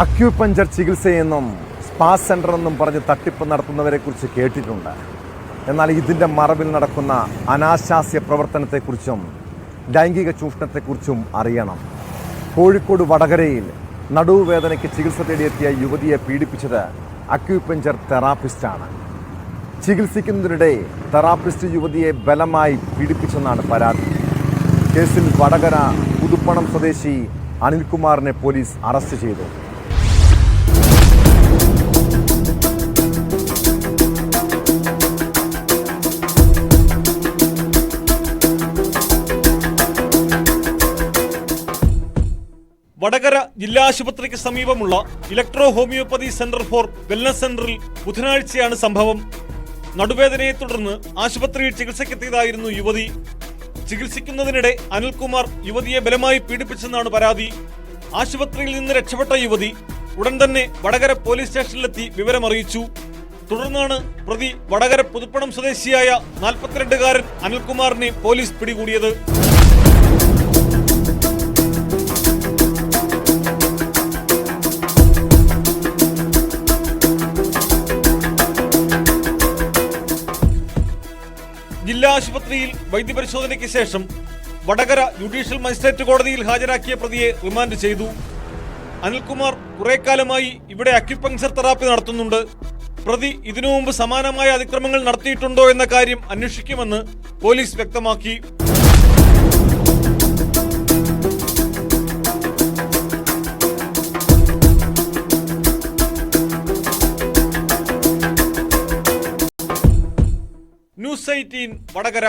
Acupuncture ചികിത്സയെന്നും spa centre എന്നും പറഞ്ഞ് തട്ടിപ്പ് നടത്തുന്നവരെ കുറിച്ച് കേട്ടിട്ടുണ്ട്. എന്നാൽ ഇതിന്റെ മറവിൽ നടക്കുന്ന അനാശാസ്യ പ്രവർത്തനത്തെക്കുറിച്ചും ലൈംഗിക ചൂഷണത്തെക്കുറിച്ചും അറിയണം. കോഴിക്കോട് വടകരയിൽ നടുവുവേദനയ്ക്ക് ചികിത്സ തേടിയെത്തിയ യുവതിയെ പീഡിപ്പിച്ചത് അക്യൂപഞ്ചർ തെറാപ്പിസ്റ്റാണ്. ചികിത്സിക്കുന്നതിനിടെ തെറാപ്പിസ്റ്റ് യുവതിയെ ബലമായി പീഡിപ്പിച്ചെന്നാണ് പരാതി. കേസിൽ വടകര പുതുപ്പണം സ്വദേശി അനിൽകുമാറിനെ പോലീസ് അറസ്റ്റ് ചെയ്തു. വടകര ജില്ലാ ആശുപത്രിക്ക് സമീപമുള്ള electro homoeopathy centre for wellness സെന്ററിൽ ബുധനാഴ്ചയാണ് സംഭവം. നടുവേദനയെ തുടർന്ന് ആശുപത്രിയിൽ ചികിത്സയ്ക്കെത്തിയതായിരുന്നു യുവതി. ചികിത്സിക്കുന്നതിനിടെ അനിൽകുമാർ യുവതിയെ ബലമായി പീഡിപ്പിച്ചെന്നാണ് പരാതി. ആശുപത്രിയിൽ നിന്ന് രക്ഷപ്പെട്ട യുവതി ഉടൻ തന്നെ വടകര പോലീസ് സ്റ്റേഷനിലെത്തി വിവരമറിയിച്ചു. തുടർന്നാണ് പ്രതി വടകര പുതുപ്പണം സ്വദേശിയായ നാൽപ്പത്തിരണ്ടുകാരൻ അനിൽകുമാറിനെ പോലീസ് പിടികൂടിയത്. ജില്ലാ ആശുപത്രിയിൽ വൈദ്യപരിശോധനയ്ക്ക് ശേഷം വടകര ജുഡീഷ്യൽ മജിസ്ട്രേറ്റ് കോടതിയിൽ ഹാജരാക്കിയ പ്രതിയെ റിമാൻഡ് ചെയ്തു. അനിൽകുമാർ കുറെ കാലമായി ഇവിടെ അക്യുപങ്ചർ തെറാപ്പി നടത്തുന്നുണ്ട്. പ്രതി ഇതിനു മുമ്പ് സമാനമായ അതിക്രമങ്ങൾ നടത്തിയിട്ടുണ്ടോ എന്ന കാര്യം അന്വേഷിക്കുമെന്ന് പോലീസ് വ്യക്തമാക്കി. News eighteen Vadakara